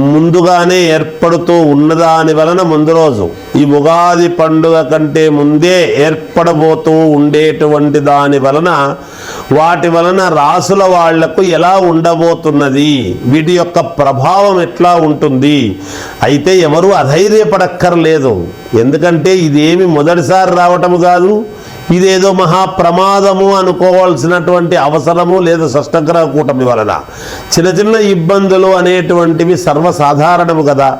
ముందుగానే ఏర్పడుతూ ఉన్నదాని వలన ముందు రోజు ఈ ఉగాది పండుగ కంటే ముందే ఏర్పడబోతూ ఉండేటువంటి దాని వలన వాటి వలన రాసుల వాళ్ళకు ఎలా ఉండబోతున్నది వీటి యొక్క ప్రభావం ఎట్లా ఉంటుంది. అయితే ఎవరు అధైర్యపడక్కర్లేదు. ఎందుకంటే ఇదేమి మొదటిసారి రావటము కాదు ఇదేదో మహా ప్రమాదము అనుకోవాల్సినటువంటి అవసరము లేదా షష్టగ్రహ కూటమి వలన. చిన్న చిన్న ఇబ్బందులు అనేటువంటివి సర్వసాధారణము కదా.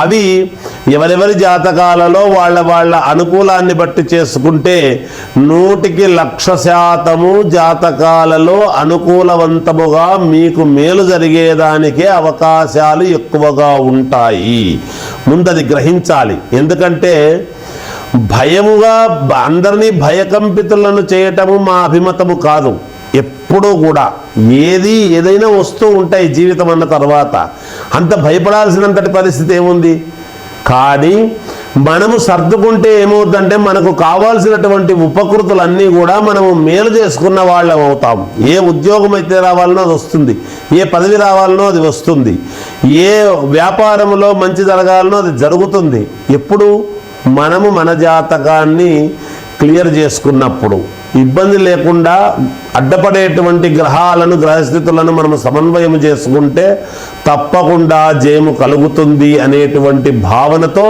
అవి ఎవరెవరి జాతకాలలో వాళ్ళ వాళ్ళ అనుకూలాన్ని బట్టి చేసుకుంటే నూటికి లక్ష శాతము జాతకాలలో అనుకూలవంతముగా మీకు మేలు జరిగేదానికే అవకాశాలు ఎక్కువగా ఉంటాయి. ముందది గ్రహించాలి. ఎందుకంటే భయముగా అందరినీ భయకంపితులను చేయటము మా అభిమతము కాదు. ఎప్పుడూ కూడా ఏది ఏదైనా వస్తూ ఉంటాయి జీవితం అన్న తర్వాత అంత భయపడాల్సినంతటి పరిస్థితి ఏముంది? కానీ మనము సర్దుకుంటే ఏమవుతుందంటే మనకు కావాల్సినటువంటి ఉపకృతులన్నీ కూడా మనము మేలు చేసుకున్న వాళ్ళం అవుతాం. ఏ ఉద్యోగం అయితే రావాలనో అది వస్తుంది. ఏ పదవి రావాలనో అది వస్తుంది. ఏ వ్యాపారంలో మంచి జరగాలనో అది జరుగుతుంది. ఎప్పుడు? మనము మన జాతకాన్ని క్లియర్ చేసుకున్నప్పుడు. ఇబ్బంది లేకుండా అడ్డపడేటువంటి గ్రహాలను గ్రహస్థితులను మనం సమన్వయం చేసుకుంటే తప్పకుండా జయము కలుగుతుంది అనేటువంటి భావనతో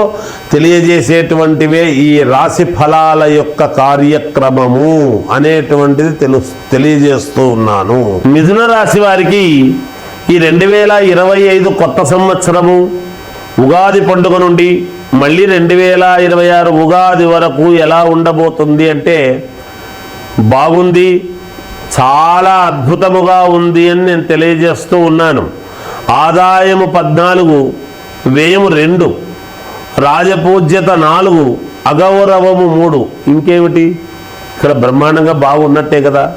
తెలియజేసేటువంటివే ఈ రాశి ఫలాల యొక్క కార్యక్రమము అనేటువంటిది తెలు తెలియజేస్తూ ఉన్నాను. మిథున రాశి వారికి ఈ రెండు వేల ఇరవై ఐదు కొత్త సంవత్సరము ఉగాది పండుగ నుండి మళ్ళీ రెండు వేల ఇరవై ఆరు ఉగాది వరకు ఎలా ఉండబోతుంది అంటే బాగుంది చాలా అద్భుతముగా ఉంది అని నేను తెలియజేస్తూ ఉన్నాను. ఆదాయము పద్నాలుగు వ్యయము రెండు రాజపూజ్యత నాలుగు అగౌరవము మూడు. ఇంకేమిటి? ఇక్కడ బ్రహ్మాండంగా బాగున్నట్టే కదా.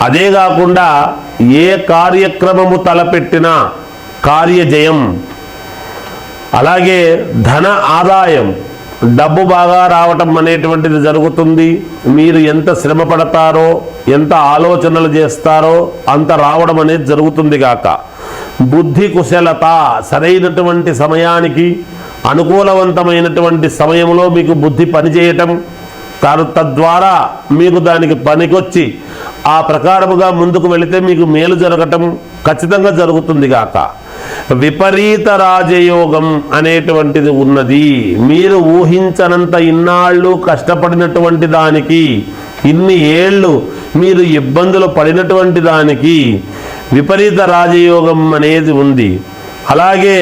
అదే కాకుండా ఏ కార్యక్రమము తలపెట్టినా కార్యజయం. అలాగే ధన ఆదాయం డబ్బు బాగా రావటం అనేటువంటిది జరుగుతుంది. మీరు ఎంత శ్రమ పడతారో ఎంత ఆలోచనలు చేస్తారో అంత రావడం అనేది జరుగుతుంది గాక. బుద్ధి కుశలత సరైనటువంటి సమయానికి అనుకూలవంతమైనటువంటి సమయంలో మీకు బుద్ధి పనిచేయటం తాను తద్వారా మీకు దానికి పనికొచ్చి ఆ ప్రకారముగా ముందుకు వెళితే మీకు మేలు జరగటం ఖచ్చితంగా జరుగుతుంది గాక. విపరీత రాజయోగం అనేటువంటిది ఉన్నది. మీరు ఊహించనంత ఇన్నాళ్ళు కష్టపడినటువంటి దానికి ఇన్ని ఏళ్ళు మీరు ఇబ్బందులు పడినటువంటి దానికి విపరీత రాజయోగం అనేది ఉంది. అలాగే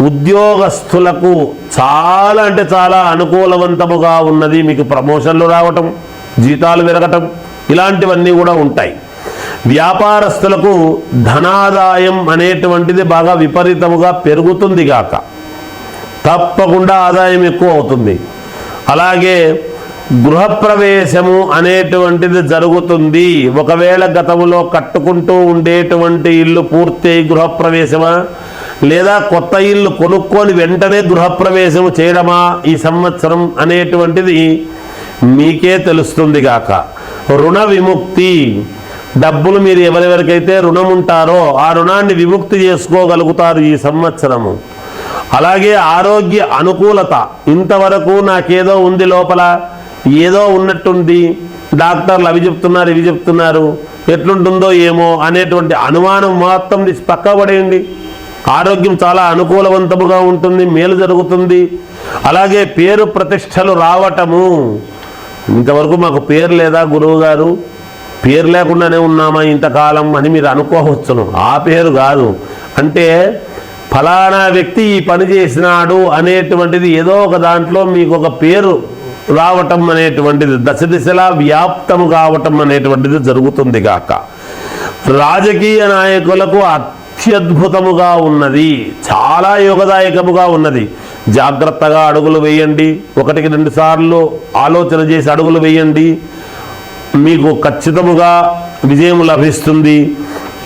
ఉద్యోగస్తులకు చాలా అంటే చాలా అనుకూలవంతముగా ఉన్నది. మీకు ప్రమోషన్లు రావటం జీతాలు పెరగటం ఇలాంటివన్నీ కూడా ఉంటాయి. వ్యాపారస్తులకు ధనాదాయం అనేటువంటిది బాగా విపరీతముగా పెరుగుతుంది గాక. తప్పకుండా ఆదాయం ఎక్కువ అవుతుంది. అలాగే గృహప్రవేశము అనేటువంటిది జరుగుతుంది. ఒకవేళ గతంలో కట్టుకుంటూ ఉండేటువంటి ఇల్లు పూర్తి గృహప్రవేశమా? లేదా కొత్త ఇల్లు కొనుక్కొని వెంటనే గృహప్రవేశము చేయడమా ఈ సంవత్సరం అనేటువంటిది మీకే తెలుస్తుంది గాక. రుణ విముక్తి డబ్బులు మీరు ఎవరెవరికైతే రుణం ఉంటారో ఆ రుణాన్ని విముక్తి చేసుకోగలుగుతారు ఈ సంవత్సరము. అలాగే ఆరోగ్య అనుకూలత. ఇంతవరకు నాకేదో ఉంది లోపల ఏదో ఉన్నట్టుంది. డాక్టర్లు అవి చెప్తున్నారు ఇవి చెప్తున్నారు. ఎట్లుంటుందో ఏమో అనేటువంటి అనుమానం మొత్తం తీసి ఆరోగ్యం చాలా అనుకూలవంతముగా ఉంటుంది మేలు జరుగుతుంది. అలాగే పేరు ప్రతిష్టలు రావటము. ఇంతవరకు మాకు పేరు లేదా గురువు గారు పేరు లేకుండానే ఉన్నామా ఇంతకాలం అని మీరు అనుకోవచ్చును. ఆ పేరు కాదు. అంటే ఫలానా వ్యక్తి ఈ పని చేసినాడు అనేటువంటిది ఏదో ఒక దాంట్లో మీకు ఒక పేరు రావటం అనేటువంటిది దశ దిశలా వ్యాప్తం కావటం అనేటువంటిది జరుగుతుంది కాక రాజకీయ నాయకులకు అత్యద్భుతముగా ఉన్నది చాలా యోగదాయకముగా ఉన్నది. జాగ్రత్తగా అడుగులు వేయండి ఒకటికి రెండు సార్లు ఆలోచన చేసి అడుగులు వేయండి మీకు ఖచ్చితముగా విజయం లభిస్తుంది.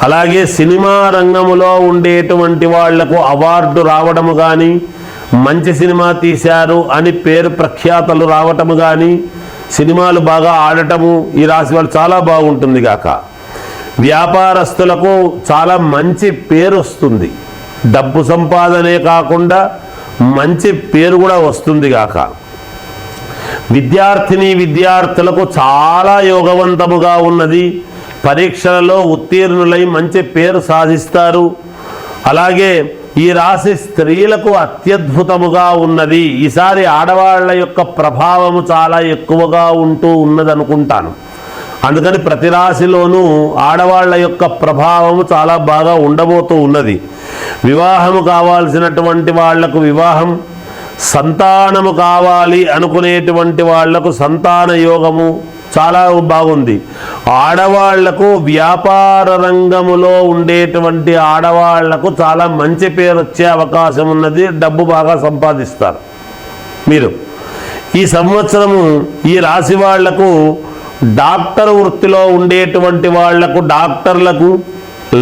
అలాగే సినిమా రంగంలో ఉండేటువంటి వాళ్ళకు అవార్డు రావడము కానీ మంచి సినిమా తీశారు అని పేరు ప్రఖ్యాతలు రావటము కానీ సినిమాలు బాగా ఆడటము ఈ రాశి వాళ్ళు చాలా బాగుంటుంది గాక. వ్యాపారస్తులకు చాలా మంచి పేరు వస్తుంది. డబ్బు సంపాదనే కాకుండా మంచి పేరు కూడా వస్తుంది గాక. విద్యార్థిని విద్యార్థులకు చాలా యోగవంతముగా ఉన్నది. పరీక్షలలో ఉత్తీర్ణులై మంచి పేరు సాధిస్తారు. అలాగే ఈ రాశి స్త్రీలకు అత్యద్భుతముగా ఉన్నది. ఈసారి ఆడవాళ్ళ యొక్క ప్రభావము చాలా ఎక్కువగా ఉంటూ ఉన్నదనుకుంటాను. అందుకని ప్రతి రాశిలోనూ ఆడవాళ్ళ యొక్క ప్రభావము చాలా బాగా ఉండబోతూ ఉన్నది. వివాహము కావాల్సినటువంటి వాళ్ళకు వివాహం సంతానము కావాలి అనుకునేటువంటి వాళ్ళకు సంతాన యోగము చాలా బాగుంది. ఆడవాళ్ళకు వ్యాపార రంగములో ఉండేటువంటి ఆడవాళ్ళకు చాలా మంచి పేరు వచ్చే అవకాశం ఉన్నది డబ్బు బాగా సంపాదిస్తారు. మీరు ఈ సంవత్సరము ఈ రాశి వాళ్ళకు డాక్టర్ వృత్తిలో ఉండేటువంటి వాళ్ళకు డాక్టర్లకు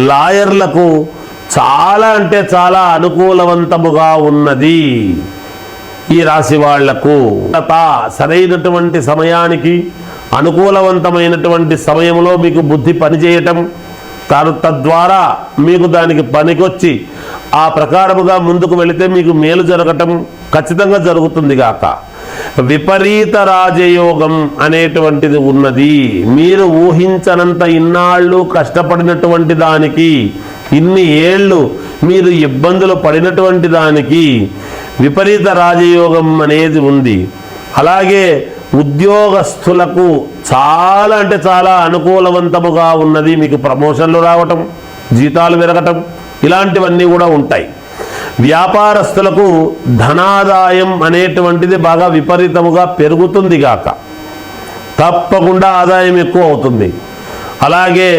లాయర్లకు చాలా అంటే చాలా అనుకూలవంతముగా ఉన్నది. ఈ రాశి వాళ్ళకు సరైనటువంటి సమయానికి అనుకూలవంతమైనటువంటి సమయంలో మీకు బుద్ధి పనిచేయటం తాను తద్వారా మీకు దానికి పనికొచ్చి ఆ ప్రకారముగా ముందుకు వెళితే మీకు మేలు జరగటం ఖచ్చితంగా జరుగుతుంది గాక. విపరీత రాజయోగం అనేటువంటిది ఉన్నది. మీరు ఊహించనంత ఇన్నాళ్ళు కష్టపడినటువంటి దానికి ఇన్ని ఏళ్ళు మీరు ఇబ్బందులు పడినటువంటి దానికి విపరీత రాజయోగం అనేది ఉంది. అలాగే ఉద్యోగస్తులకు చాలా అంటే చాలా అనుకూలవంతముగా ఉన్నది మీకు ప్రమోషన్లు రావటం జీతాలు పెరగటం ఇలాంటివన్నీ కూడా ఉంటాయి. వ్యాపారస్తులకు ధనాదాయం అనేటువంటిది బాగా విపరీతముగా పెరుగుతుంది గాక. తప్పకుండా ఆదాయం ఎక్కువ అవుతుంది. అలాగే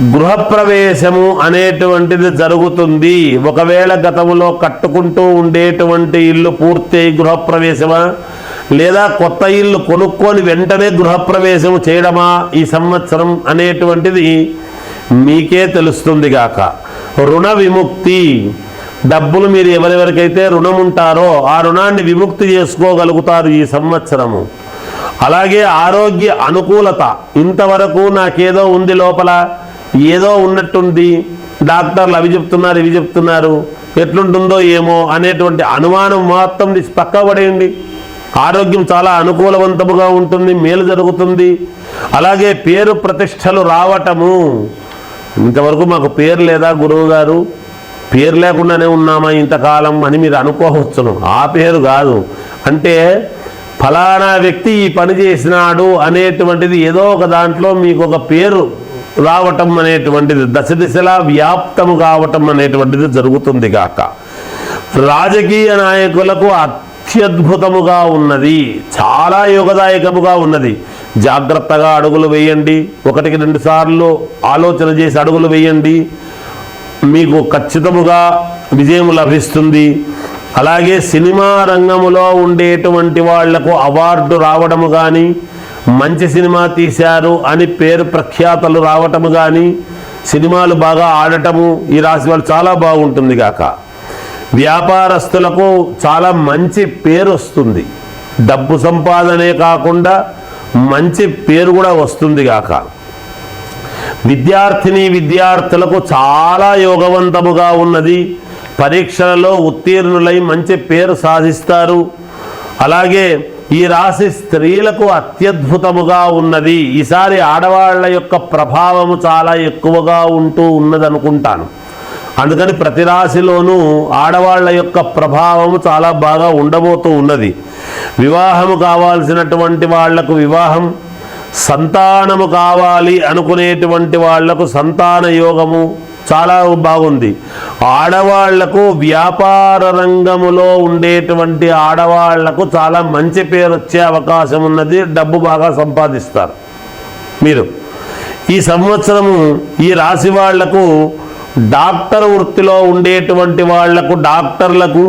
గృహప్రవేశము అనేటువంటిది జరుగుతుంది. ఒకవేళ గతంలో కట్టుకుంటూ ఉండేటువంటి ఇల్లు పూర్తి గృహప్రవేశమా? లేదా కొత్త ఇల్లు కొనుక్కొని వెంటనే గృహప్రవేశము చేయడమా ఈ సంవత్సరం అనేటువంటిది మీకే తెలుస్తుంది గాక. రుణ విముక్తి. డబ్బులు మీరు ఎవరెవరికైతే రుణం ఉంటారో ఆ రుణాన్ని విముక్తి చేసుకోగలుగుతారు ఈ సంవత్సరము. అలాగే ఆరోగ్య అనుకూలత. ఇంతవరకు నాకేదో ఉంది లోపల. ఏదో ఉన్నట్టుంది. డాక్టర్లు అవి చెప్తున్నారు ఇవి చెప్తున్నారు. ఎట్లుంటుందో ఏమో అనేటువంటి అనుమానం మొత్తం తీసి పక్క పడేయండి ఆరోగ్యం చాలా అనుకూలవంతముగా ఉంటుంది మేలు జరుగుతుంది. అలాగే పేరు ప్రతిష్టలు రావటము. ఇంతవరకు మాకు పేరు లేదా గురువు గారు? పేరు లేకుండానే ఉన్నామా ఇంతకాలం అని మీరు అనుకోవచ్చును. ఆ పేరు కాదు. అంటే ఫలానా వ్యక్తి ఈ పని చేసినాడు అనేటువంటిది ఏదో ఒక దాంట్లో మీకు ఒక పేరు రావటం అనేటువంటిది దశ దిశలా వ్యాప్తము కావటం అనేటువంటిది జరుగుతుంది గాక. రాజకీయ నాయకులకు అత్యద్భుతముగా ఉన్నది చాలా యోగదాయకముగా ఉన్నది. జాగ్రత్తగా అడుగులు వేయండి ఒకటికి రెండు సార్లు ఆలోచన చేసి అడుగులు వేయండి. మీకు ఖచ్చితముగా విజయం లభిస్తుంది. అలాగే సినిమా రంగములో ఉండేటువంటి వాళ్ళకు అవార్డు రావడము కానీ మంచి సినిమా తీశారు అని పేరు ప్రఖ్యాతలు రావటము కానీ సినిమాలు బాగా ఆడటము ఈ రాశి వాళ్ళు చాలా బాగుంటుంది గాక. వ్యాపారస్తులకు చాలా మంచి పేరు వస్తుంది. డబ్బు సంపాదనే కాకుండా మంచి పేరు కూడా వస్తుంది గాక. విద్యార్థిని విద్యార్థులకు చాలా యోగవంతముగా ఉన్నది. పరీక్షలలో ఉత్తీర్ణులై మంచి పేరు సాధిస్తారు. అలాగే ఈ రాశి స్త్రీలకు అత్యద్భుతముగా ఉన్నది. ఈసారి ఆడవాళ్ళ యొక్క ప్రభావము చాలా ఎక్కువగా ఉంటూ ఉన్నదనుకుంటాను. అందుకని ప్రతి రాశిలోనూ ఆడవాళ్ళ యొక్క ప్రభావము చాలా బాగా ఉండబోతూ ఉన్నది. వివాహము కావాల్సినటువంటి వాళ్ళకు వివాహం సంతానము కావాలి అనుకునేటువంటి వాళ్ళకు సంతాన యోగము చాలా బాగుంది. ఆడవాళ్ళకు వ్యాపార రంగములో ఉండేటువంటి ఆడవాళ్ళకు చాలా మంచి పేరు వచ్చే అవకాశం ఉన్నది. డబ్బు బాగా సంపాదిస్తారు. మీరు ఈ సంవత్సరము ఈ రాశి వాళ్ళకు డాక్టర్ వృత్తిలో ఉండేటువంటి వాళ్ళకు డాక్టర్లకు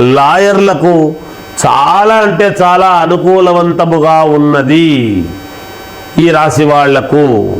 లాయర్లకు చాలా అంటే చాలా అనుకూలవంతముగా ఉన్నది ఈ రాశి వాళ్ళకు.